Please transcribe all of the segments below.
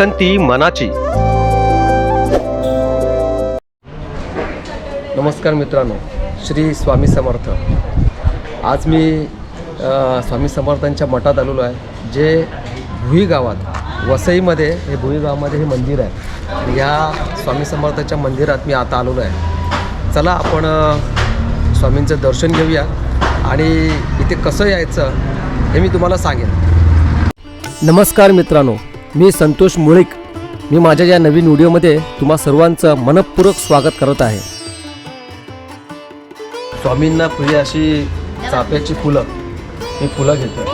भटकंती मनाची. नमस्कार मित्रांनो श्री स्वामी समर्थ. आज मी अ, स्वामी समर्थांच्या मठात आलेलो आहे जे भुई गावात वसईमध्ये हे भुई गावामध्ये हे मंदिर आहे. आणि या स्वामी समर्थाच्या मंदिरात मी आता आलेलो आहे. चला आपण अ, स्वामींचं दर्शन घेऊया आणि इथे कसं यायचं हे मी तुम्हाला सांगेन. नमस्कार मित्रांनो मी संतोष मुळीक. मी माझ्या या नवीन व्हिडिओमध्ये तुम्हा सर्वांचं मनपूर्वक स्वागत करत आहे. स्वामींना प्रिय अशी चाफ्याची फुलं मी फुलं घेतो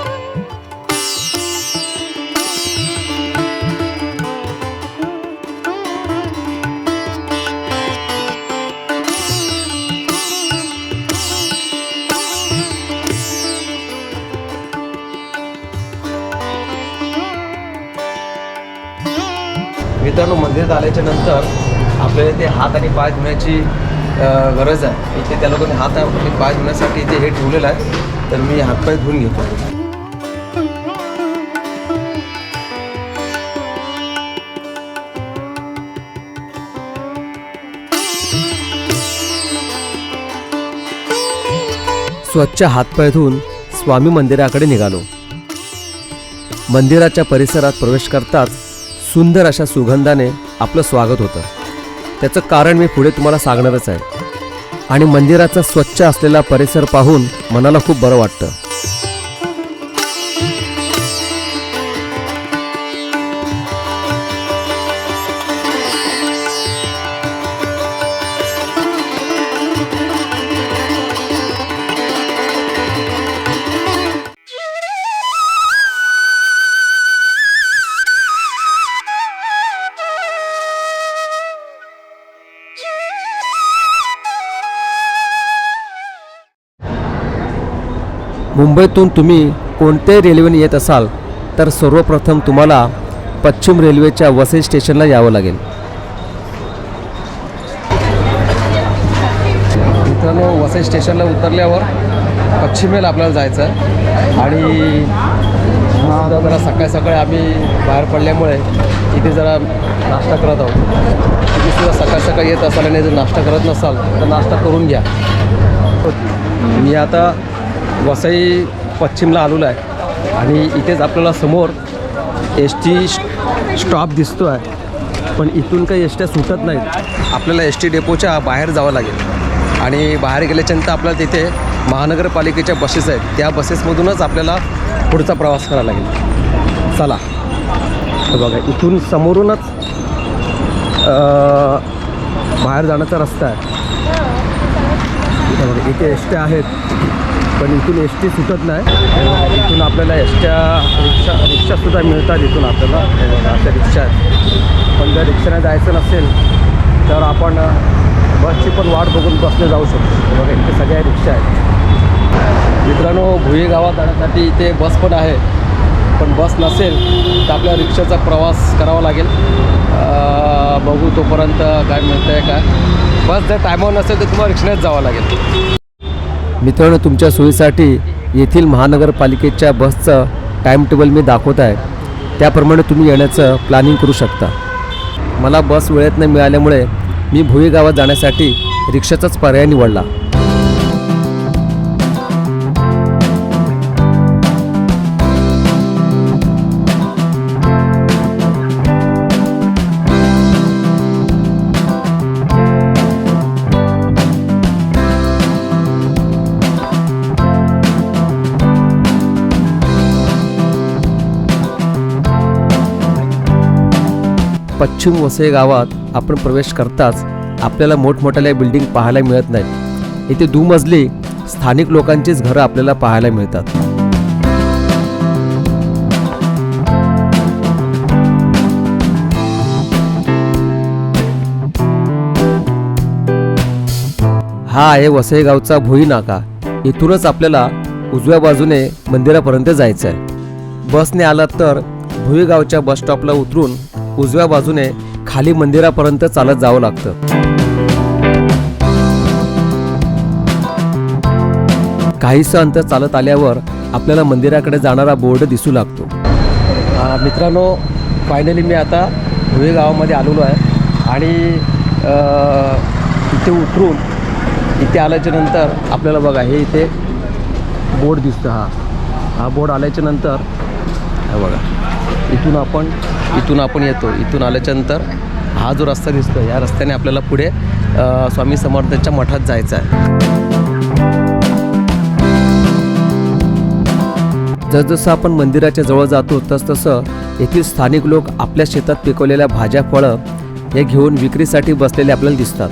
मित्रांनो मंदिरात आल्याच्यानंतर आपल्याला ते हात आणि पाय धुण्याची गरज आहे. इथे त्या लोकांनी हात आणि पाय धुण्यासाठी इथे हे ठेवलेलं आहे. तर मी हातपाय धुवून घेतो. स्वच्छ हातपाय धुवून स्वामी मंदिराकडे निघालो. मंदिराच्या परिसरात प्रवेश करताच सुंदर अशा सुगंधाने आपलं स्वागत होतं. त्याचं कारण मी पुढे तुम्हाला सांगणारच आहे. आणि मंदिराचा स्वच्छ असलेला परिसर पाहून मनाला खूप बरं वाटतं. मुंबईतून तुम्ही कोणत्याही रेल्वेने येत असाल तर सर्वप्रथम तुम्हाला पश्चिम रेल्वेच्या वसई स्टेशनला यावं लागेल. मित्रांनो वसई स्टेशनला उतरल्यावर पश्चिमेला आपल्याला जायचं आहे आणि जरा सकाळी सकाळी आम्ही बाहेर पडल्यामुळे इथे जरा नाश्ता करत आहोत. तुम्ही सुद्धा सकाळ सकाळी येत असाल आणि जर नाश्ता करत नसाल तर नाश्ता करून घ्या. मी आता वसई पश्चिमला आलेलो आहे. आणि इथेच आपल्याला समोर एस टी स्टॉप दिसतो आहे पण इथून काही एस ट्या सुटत नाहीत. आपल्याला एस टी डेपोच्या बाहेर जावं लागेल. आणि बाहेर गेल्याच्यानंतर आपल्याला तिथे महानगरपालिकेच्या बसेस आहेत. त्या बसेसमधूनच आपल्याला पुढचा प्रवास करावा लागेल. चला. बघा इथून समोरूनच बाहेर जाण्याचा रस्ता आहे. इथे बघा इथे आहेत. पण इथून एस टी सुटत नाही. इथून आपल्याला एसट्या रिक्षा रिक्षासुद्धा मिळतात इथून आपल्याला. हे अशा रिक्षा आहेत. पण जर रिक्षाने जायचं नसेल तर आपण बसची पण वाट बघून बसने जाऊ शकतो. हे बघा इथे सगळ्या रिक्षा आहेत. मित्रांनो भुये गावात जाण्यासाठी इथे बस पण आहे. पण बस नसेल तर आपल्याला रिक्षाचा प्रवास करावा लागेल. बघू तोपर्यंत काय मिळतं आहे काय? बस जर टायमावर नसेल तर तुम्हाला रिक्षानेच जावं लागेल. मित्रांनो तुमच्या सोयीसाठी येथील महानगरपालिकेच्या बसचं टाईम टेबल मी दाखवत आहे. त्याप्रमाणे तुम्ही येण्याचं प्लॅनिंग करू शकता. मला बस वेळेत न मिळाल्यामुळे मी भुई गावात जाण्यासाठी रिक्षाचाच पर्याय निवडला. पश्चिम वसई गावात आपण प्रवेश करताच आपल्याला मोठमोठ्या बिल्डिंग पाहायला मिळत नाहीत. इथे दुमजली स्थानिक लोकांचीच घरं आपल्याला पाहायला मिळतात. हा आहे वसई गावचा भोई नाका. इथूनच आपल्याला उजव्या बाजूने मंदिरापर्यंत जायचं आहे बसने आलात तर भुई गावच्या बस स्टॉपला उतरून उजव्या बाजूने खाली मंदिरापर्यंत चालत जावं लागतं. काहीसं अंतर चालत आल्यावर आपल्याला मंदिराकडे जाणारा बोर्ड दिसू लागतो. मित्रांनो फायनली मी आता धुळे गावामध्ये आलेलो आहे. आणि इथे उतरून इथे आल्याच्यानंतर आपल्याला बघा हे इथे बोर्ड दिसतं हा. हा बोर्ड आल्याच्यानंतर हा बघा. इथून आपण इथून आपण येतो. इथून आल्याच्यानंतर हा जो रस्ता दिसतो या रस्त्याने आपल्याला पुढे स्वामी समर्थांच्या मठात जायचं आहे. जसजसं आपण मंदिराच्या जवळ जातो तसतसं येथील स्थानिक लोक आपल्या शेतात पिकवलेल्या भाज्या फळं हे घेऊन विक्रीसाठी बसलेले आपल्याला दिसतात.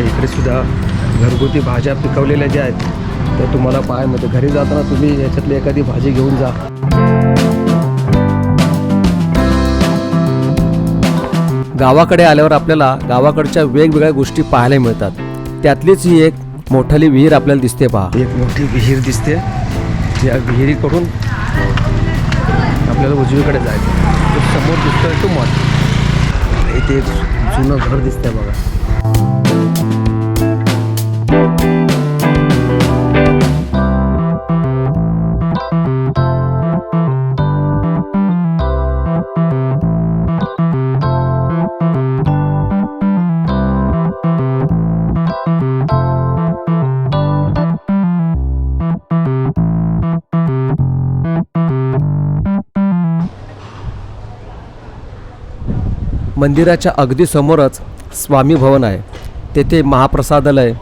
इकडे सुद्धा घरगुती भाज्या पिकवलेल्या ज्या आहेत तर तुम्हाला पाहायला मिळते. घरी जाताना तुम्ही याच्यातली एखादी भाजी घेऊन जा. गावाकडे आल्यावर आपल्याला गावाकडच्या वेगवेगळ्या गोष्टी पाहायला मिळतात. त्यातलीच ही एक मोठाली विहीर आपल्याला दिसते पहा. एक मोठी विहीर दिसते. या विहिरीकडून आपल्याला उजवीकडे जायचं. समोर दिसतोय तो मठ. इथे एक जुनं घर दिसतंय बघा. मंदिराच्या अगदी समोरच स्वामी भवन आहे. तेथे महाप्रसादालय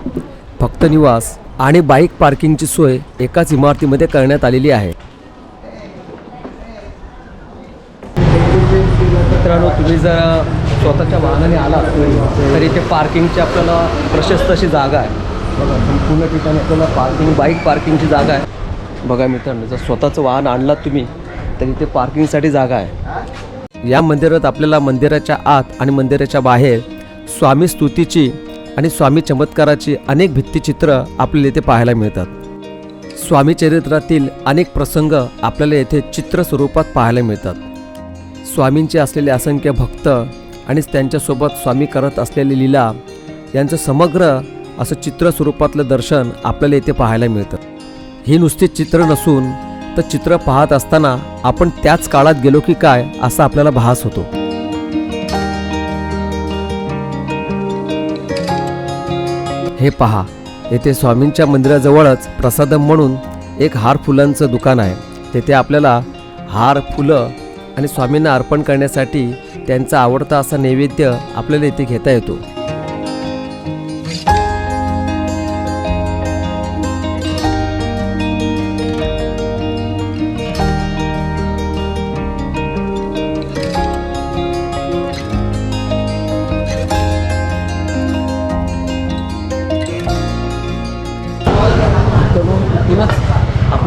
भक्तनिवास आणि बाईक पार्किंगची सोय एकाच इमारतीमध्ये करण्यात आलेली आहे. मित्रांनो तुम्ही जर स्वतःच्या वाहनाने आलात तर इथे पार्किंगची आपल्याला प्रशस्त अशी जागा आहे. बघा संपूर्ण ठिकाणी आपल्याला पार्किंग बाईक पार्किंगची जागा आहे. बघा मित्रांनो जर स्वतःचं वाहन आणलात तुम्ही तर इथे पार्किंगसाठी जागा आहे. या मंदिरात आपल्याला मंदिराच्या आत आणि मंदिराच्या बाहेर स्वामी स्तुतीची आणि स्वामी चमत्काराची अनेक भित्तिचित्र आपल्याला येथे पाहायला मिळतात. स्वामी चरित्रातील अनेक प्रसंग आपल्याला येथे चित्र स्वरूपात पाहायला मिळतात. स्वामींचे असलेले असंख्य भक्त आणि त्यांच्यासोबत स्वामी करत असलेली लीला यांचं समग्र असं चित्र स्वरूपातलं दर्शन आपल्याला येथे पाहायला मिळतं. ही नुसती चित्र नसून तर चित्र पाहत असताना आपण त्याच काळात गेलो की काय असा आपल्याला भास होतो. हे पहा येथे स्वामींच्या मंदिराजवळच प्रसादम म्हणून एक हार फुलांचं दुकान आहे. तेथे आपल्याला हार फुलं आणि स्वामींना अर्पण करण्यासाठी त्यांचा आवडता असा नैवेद्य आपल्याला इथे घेता येतो.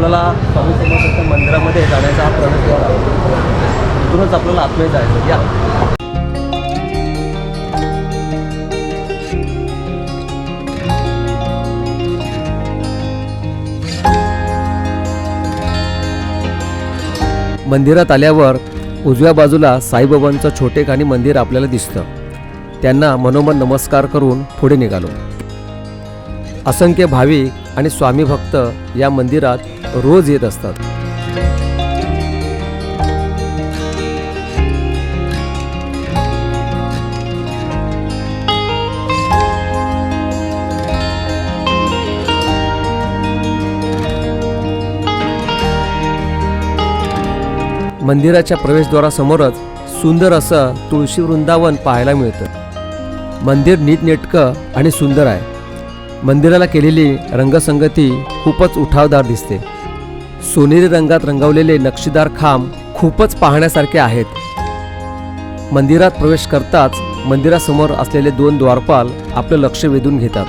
आपल्याला स्वामी समर्थ मंदिरामध्ये जाण्याचा हा प्रवेशद्वार आहे तिथूनच आपल्याला आतमध्ये जायचं या. मंदिरात आल्यावर उजव्या बाजूला साईबाबांचं छोटेखानी मंदिर आपल्याला दिसतं. त्यांना मनोमन नमस्कार करून पुढे निघालो. असंख्य भाविक आणि स्वामी भक्त या मंदिरात रोज येत असतात. मंदिराच्या प्रवेशद्वारासमोरच सुंदर असं तुळशी वृंदावन पाहायला मिळतं. मंदिर नीटनेटकं आणि सुंदर आहे. मंदिराला केलेली रंगसंगती खूपच उठावदार दिसते. सोनेरी रंगात रंगवलेले नक्षीदार खांब खूपच पाहण्यासारखे आहेत. मंदिरात प्रवेश करताच मंदिरासमोर असलेले दोन द्वारपाल आपलं लक्ष वेधून घेतात.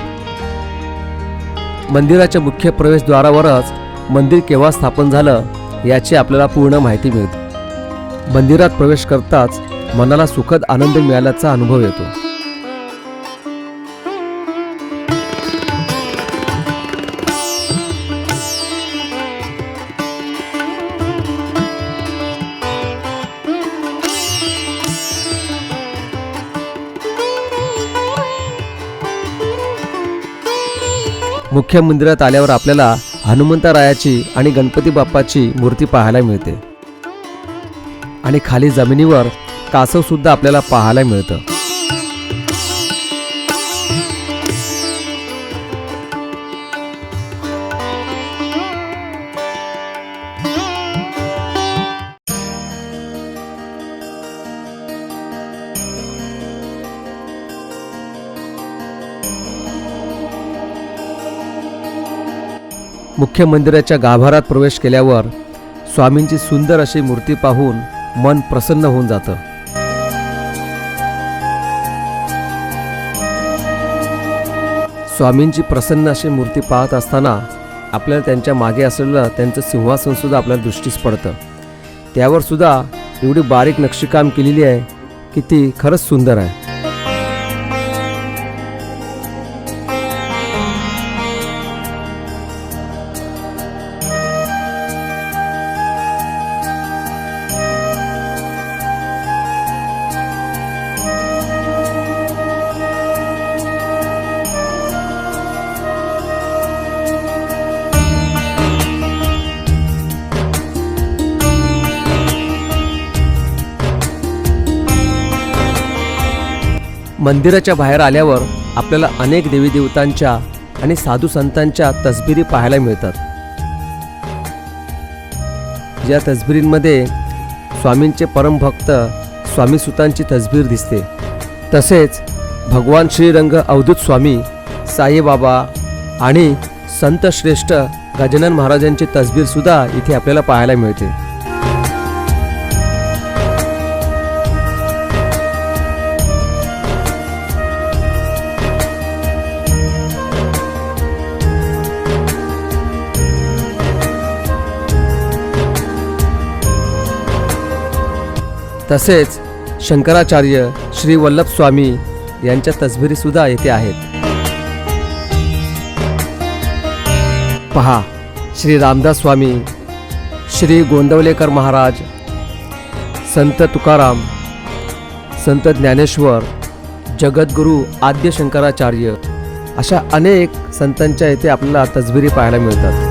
मंदिराच्या मुख्य प्रवेशद्वारावरच मंदिर केव्हा स्थापन झालं याची आपल्याला पूर्ण माहिती मिळते. मंदिरात प्रवेश करताच मनाला सुखद आनंद मिळाल्याचा अनुभव येतो. मुख्य मंदिरात आल्यावर आपल्याला हनुमंतरायाची आणि गणपती बाप्पाची मूर्ती पाहायला मिळते. आणि खाली जमिनीवर कासव सुद्धा आपल्याला पाहायला मिळतं. मुख्य मंदिराच्या गाभारात प्रवेश केल्यावर स्वामींची सुंदर अशी मूर्ती पाहून मन प्रसन्न होऊन जातं. स्वामींची प्रसन्न अशी मूर्ती पाहत असताना आपल्याला त्यांच्या मागे असलेलं त्यांचं सिंहासनसुद्धा आपल्या आपल्याला दृष्टीस पडतं. त्यावर सुद्धा एवढी बारीक नक्षीकाम केलेली आहे की ती खरंच सुंदर आहे. मंदिराच्या बाहेर आल्यावर आपल्याला अनेक देवी देवतांच्या आणि साधू संतांच्या तसबिरी पाहायला मिळतात. या तसबिरींमध्ये स्वामींचे परमभक्त स्वामीसुतांची तसबीर दिसते. तसेच भगवान श्रीरंग अवधूत स्वामी साईबाबा आणि संत श्रेष्ठ गजानन महाराजांची तसबीरसुद्धा इथे आपल्याला पाहायला मिळते. तसेच शंकराचार्य श्री वल्लभ स्वामी यांच्या तसबिरी सुद्धा येथे आहेत. पहा श्री रामदास स्वामी श्री गोंदवलेकर महाराज संत तुकाराम संत ज्ञानेश्वर जगद्गुरू आद्य शंकराचार्य अशा अनेक संतांच्या येथे आपल्याला तसबिरी पाहायला मिळतात.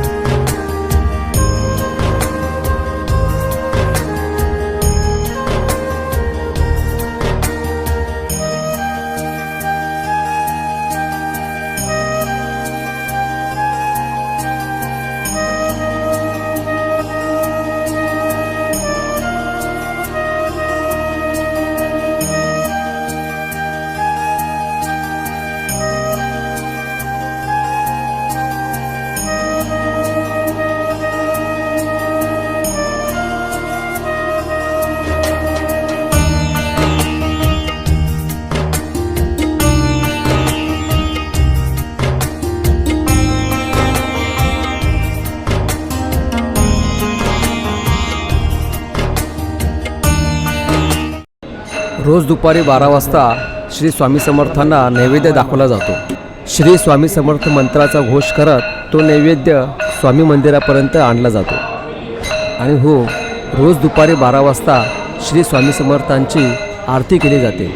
रोज दुपारी बारा वाजता श्री स्वामी समर्थांना नैवेद्य दाखवला जातो. श्री स्वामी समर्थ मंत्राचा घोष करत तो नैवेद्य स्वामी मंदिरापर्यंत आणला जातो. आणि हो रोज दुपारी बारा वाजता श्री स्वामी समर्थांची आरती केली जाते.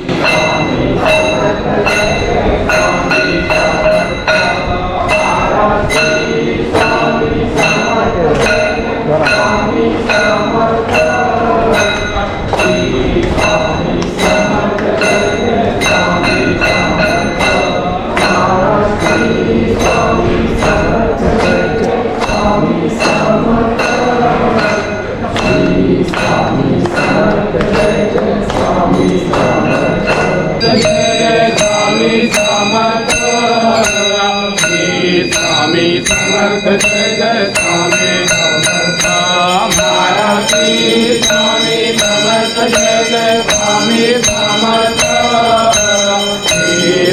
स्वामी समर्थ जय जय स्वामी समर्थ. महाराजी स्वामी समर्थ जय जय स्वामी समर्थ.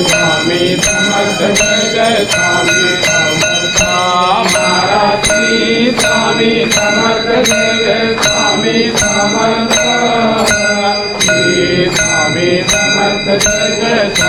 स्वामी समर्थ जय जय स्वामी समर्थ. महाराजी स्वामी समर्थ जय जय स्वामी समर्थ. स्वामी समर्थ जय जय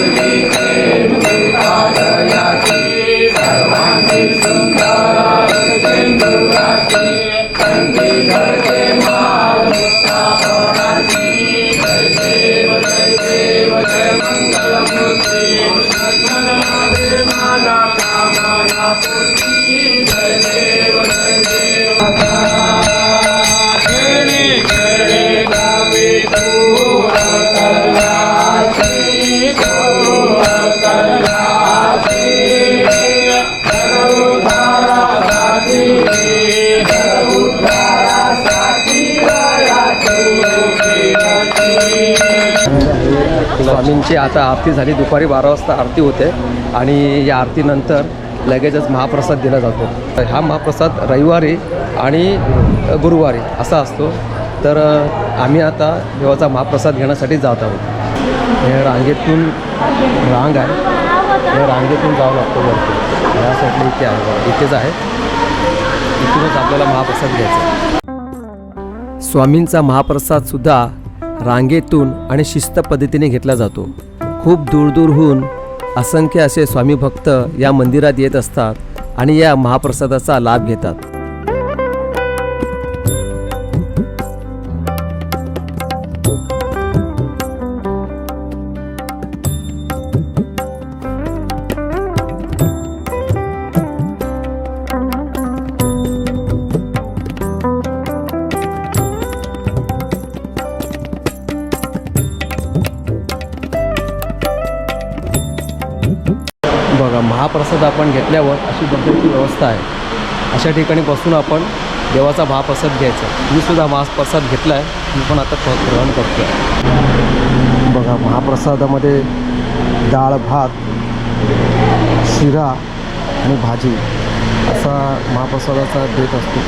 स्वामींची आता आरती झाली. दुपारी बारा वाजता आरती होते आणि या आरतीनंतर लगेचच महाप्रसाद दिला जातो. तर हा महाप्रसाद रविवारी आणि गुरुवारी असा असतो. तर आम्ही आता देवाचा महाप्रसाद घेण्यासाठी जात आहोत. हे रांगेतून रांग आहे. या रांगेतून जावं लागतं वरती. या साईडला इथे आहे इथेच आहे. इथूनच आपल्याला महाप्रसाद घ्यायचा स्वामींचा महाप्रसाद सुद्धा रांगेतून आणि शिस्त पद्धतीने घेतला जातो. खूप दूरदूरहून असंख्य असे स्वामी भक्त या मंदिरात येत असतात आणि या महाप्रसादाचा लाभ घेतात. अशा ठिकाणी बसून आपण देवाचा महाप्रसाद घ्यायचा. मी सुद्धा महाप्रसाद घेतला आहे मी पण आता ग्रहण करतो बघा महाप्रसादामध्ये डाळ भात शिरा आणि भाजी असा महाप्रसादाचा बेत असतो.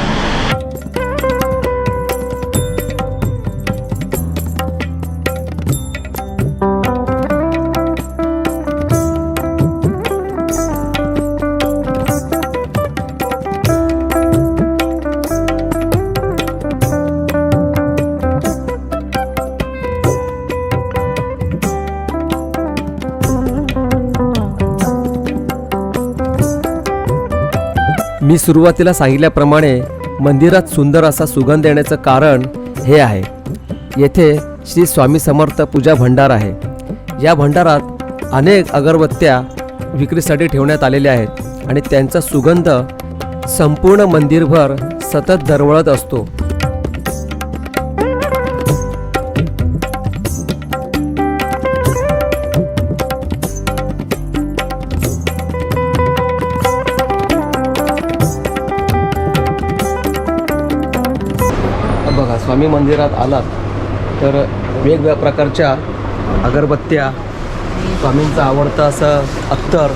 मी सुरुवातीला सांगितल्याप्रमाणे मंदिरात सुंदर असा सुगंध येण्याचं कारण हे आहे. येथे श्री स्वामी समर्थ पूजा भंडार आहे. या भंडारात अनेक अगरबत्त्या विक्रीसाठी ठेवण्यात आलेल्या आहेत आणि त्यांचा सुगंध संपूर्ण मंदिरभर सतत दरवळत असतो. स्वामी मंदिरात आलात तर वेगवेगळ्या प्रकारच्या अगरबत्त्या स्वामींचं आवडता असं अत्तर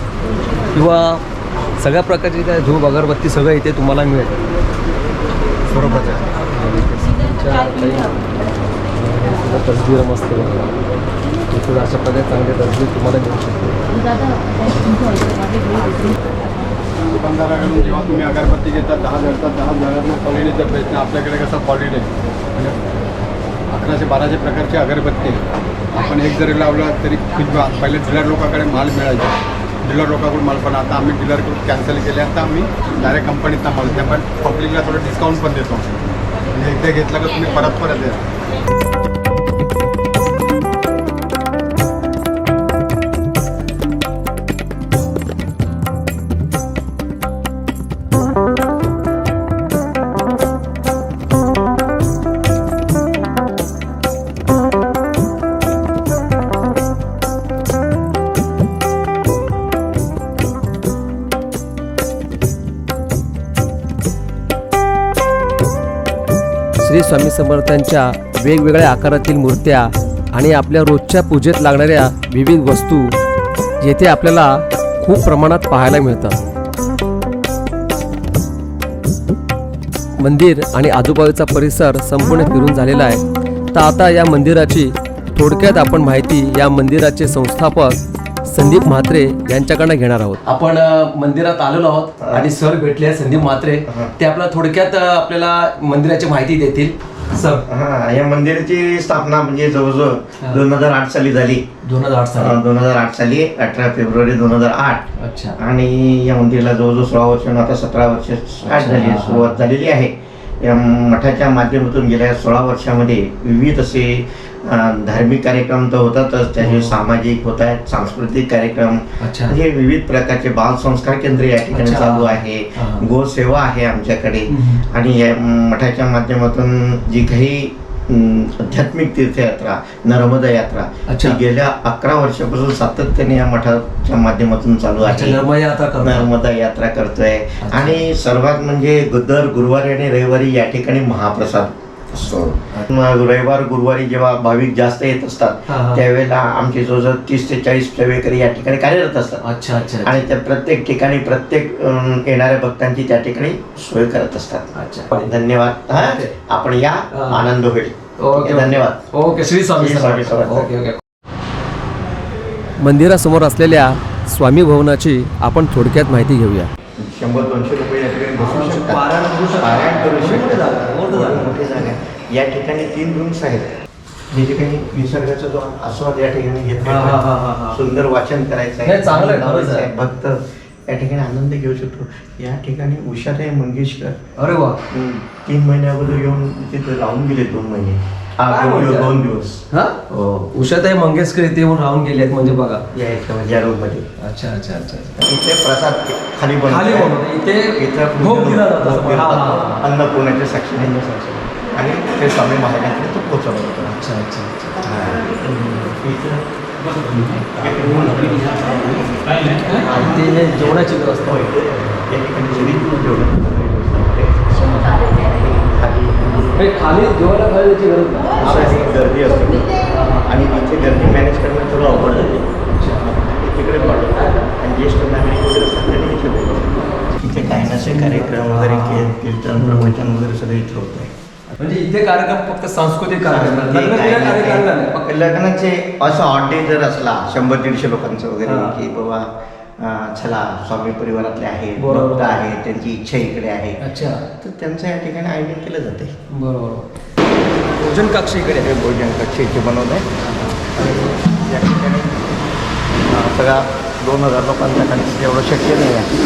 किंवा सगळ्या प्रकारची काय धूप अगरबत्ती सगळं इथे तुम्हाला मिळेल. बरोबर आहे. तसबीर मस्त अशा प्रकारे चांगले तसबीर तुम्हाला मिळू शकते दुकानदाराकडून जेव्हा तुम्ही अगरबत्ती घेतात दहा जळतात दहा जळांना क्वालिटीचा प्रयत्न आपल्याकडे कसा क्वालिटी आहे? म्हणजे अकराशे बाराशे प्रकारची अगरबत्ती आहे आपण एक जरी लावला तरी किती पहिले डिलर लोकांकडे माल मिळायचा. डिलर लोकांकडून माल पण आता आम्ही डिलरकडून कॅन्सल केले. आता आम्ही डायरेक्ट कंपनीतला माल त्या पण पब्लिकला थोडं डिस्काउंट पण देतो. म्हणजे एकदा घेतलं का तुम्ही परत परत द्या. श्री स्वामी समर्थांच्या वेगवेगळ्या आकारातील मूर्त्या आणि आपल्या रोजच्या पूजेत लागणाऱ्या विविध वस्तू येथे आपल्याला खूप प्रमाणात पाहायला मिळतात. मंदिर आणि आजूबाजूचा परिसर संपूर्ण फिरून झालेला आहे. तर आता या मंदिराची थोडक्यात आपण माहिती या मंदिराचे संस्थापक संदीप म्हात्रे यांच्याकडनं घेणार आहोत. आपण मंदिरात आलेलो आहोत आणि सर भेटले संदीप म्हात्रे. ते आपल्याला थोडक्यात आपल्याला मंदिराची माहिती देतील. सर. हा या मंदिराची स्थापना म्हणजे जवळजवळ दोन हजार आठ साली झाली. दोन हजार आठ दोन हजार आठ साली अठरा फेब्रुवारी दोन हजार आठ. अच्छा. आणि या मंदिराला जवळजवळ सोळा वर्ष आता सतरा वर्ष स्टार्ट झाली. सुरुवात झालेली आहे. या मठाच्या माध्यमातून गेल्या सोळा वर्षामध्ये विविध असे धार्मिक कार्यक्रम तर होतातच त्याचे सामाजिक होत आहेत सांस्कृतिक कार्यक्रम म्हणजे विविध प्रकारचे बाल संस्कार केंद्र या ठिकाणी. चालू आहे हा. गोसेवा आहे आमच्याकडे. आणि या मठाच्या माध्यमातून जी काही आध्यात्मिक तीर्थयात्रा नर्मदा यात्रा अच्छा. गेल्या अकरा वर्षापासून सातत्याने या मठाच्या माध्यमातून चालू आहे नर्मदा यात्रा करतात नर्मदा यात्रा करतोय. आणि सर्वात म्हणजे दर गुरुवारी आणि रविवारी या ठिकाणी महाप्रसाद मग रविवार गुरुवारी जेव्हा भाविक जास्त येत असतात. त्यावेळेला आमचे जवळजवळ तीस ते चाळीस सेवेकरी या ठिकाणी कार्यरत असतात. अच्छा अच्छा अच्छा. आणि त्या प्रत्येक ठिकाणी प्रत्येक येणाऱ्या भक्तांची त्या ठिकाणी सोय करत असतात. अच्छा. धन्यवाद. हा? आपण या. आनंद होईल. ओके धन्यवाद. Okay Shri Swami Swami. Okay okay. मंदिरासमोर असलेल्या स्वामी भवनाची आपण थोडक्यात माहिती घेऊया. शंभर दोनशे रुपये या ठिकाणी बसू शकतात. या ठिकाणी तीन रूम्स आहेत. जे ठिकाणी निसर्गाचा जो आस्वाद या ठिकाणी घेतला. सुंदर वाचन करायचं हे चांगलं आहे. भक्त या ठिकाणी आनंद घेऊ शकतो. या ठिकाणी उषाताई मंगेशकर. अरे वा. तीन महिन्या अगोदर येऊन तिथे राहून गेले दोन महिने. दोन दिवस हा? उषाताई मंगेशकर इथे येऊन राहून गेले आहेत म्हणजे बघा. या याच्यामध्ये या रूममध्ये अच्छा अच्छा अच्छा. इथे प्रसाद खाली खाली. इथे इथं. अन्नपूर्णाच्या साक्षीने. आणि ते स्वामी महाराजांकडे तो पोचवलं होतं अच्छा अच्छा ते हे जेवणाची व्यवस्था. खाली हे खाली जेवायला खाली याची गरज नाही. गर्दी असते. आणि इथे गर्दी मॅनेज करणं थोडं अवघड झाले तिकडे पाठवतो आणि ज्येष्ठ नागरिक वगैरे असतात त्यांनी इथे बोलवतो इथे काही नसे कार्यक्रम वगैरे के- कीर्तन प्रवचन वगैरे सगळं इथे होत आहे म्हणजे इथे कार्यक्रम फक्त सांस्कृतिक कार्यक्रम आहेत. लग्न बिग्न कार्यक्रम नाही फक्त लग्नाचे असं ऑड डे जर असला शंभर दीडशे लोकांचं वगैरे हा. की बाबा अं, चला स्वामी परिवारातले आहेत बरोबर. भक्त आहेत त्यांची इच्छा इकडे आहे. अच्छा. तर त्यांचं या ठिकाणी आयोजन केलं जाते. बरोबर. भोजन कक्ष इकडे. आहे हे भोजन कक्ष इथे बनवलं आहे. या ठिकाणी अं, सगळा दोन हजार लोकांचा खाली एवढं शक्य नाही आहे.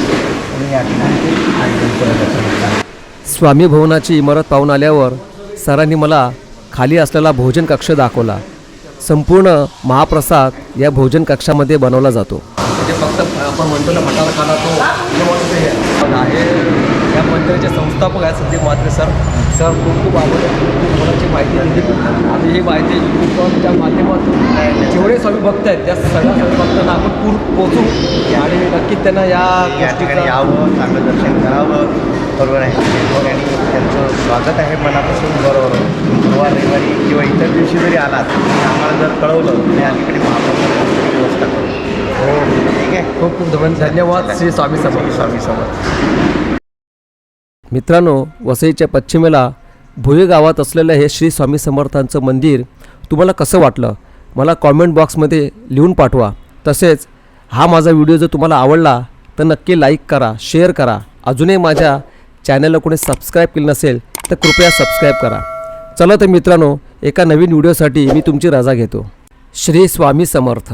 म्हणून या ठिकाणी आयोजन केलं जातं. स्वामी भवनाची इमारत पाहून आल्यावर सरांनी मला खाली असलेला भोजन कक्ष दाखवला. संपूर्ण महाप्रसाद या भोजन कक्षामध्ये बनवला जातो. म्हणजे फक्त आपण म्हणतो ना मटाला खाना तो आहे या मंदिराचे संस्थापक आहेत संदीप म्हात्रे सर. सर खूप खूप आवड मुलांची माहिती दिली. आणि ही माहिती यूट्यूबच्या माध्यमातून जेवढे स्वामी भक्त आहेत त्या सगळ्या स्वामी भक्तांना आपण पूर पोचू आणि नक्कीच त्यांना या या ठिकाणी यावं चांगलं दर्शन करावं. बरोबर आहे. आणि त्यांचं स्वागत आहे मनापासून. बरोबर. गुरुवार रविवारी किंवा इतर दिवशी जरी आलात आम्हाला जर कळवलं या ठिकाणी महाप्रसादाची व्यवस्था करू. हो. ठीक आहे? खूप खूप धन्यवाद. धन्यवाद श्री स्वामी समर्थ. स्वामी समर्थ. मित्रांनो वसईच्या पश्चिमेला भुये गावात असलेलं हे श्री स्वामी समर्थांचं मंदिर तुम्हाला कसं वाटलं? मला कॉमेंट बॉक्समध्ये लिहून पाठवा. तसेच हा माझा व्हिडिओ जर तुम्हाला आवडला तर नक्की लाईक करा शेअर करा. अजूनही माझ्या चॅनलला कोणी सबस्क्राईब केलं नसेल तर कृपया सबस्क्राईब करा. चला तर मित्रांनो एका नवीन व्हिडिओसाठी मी तुमची रजा घेतो. श्री स्वामी समर्थ.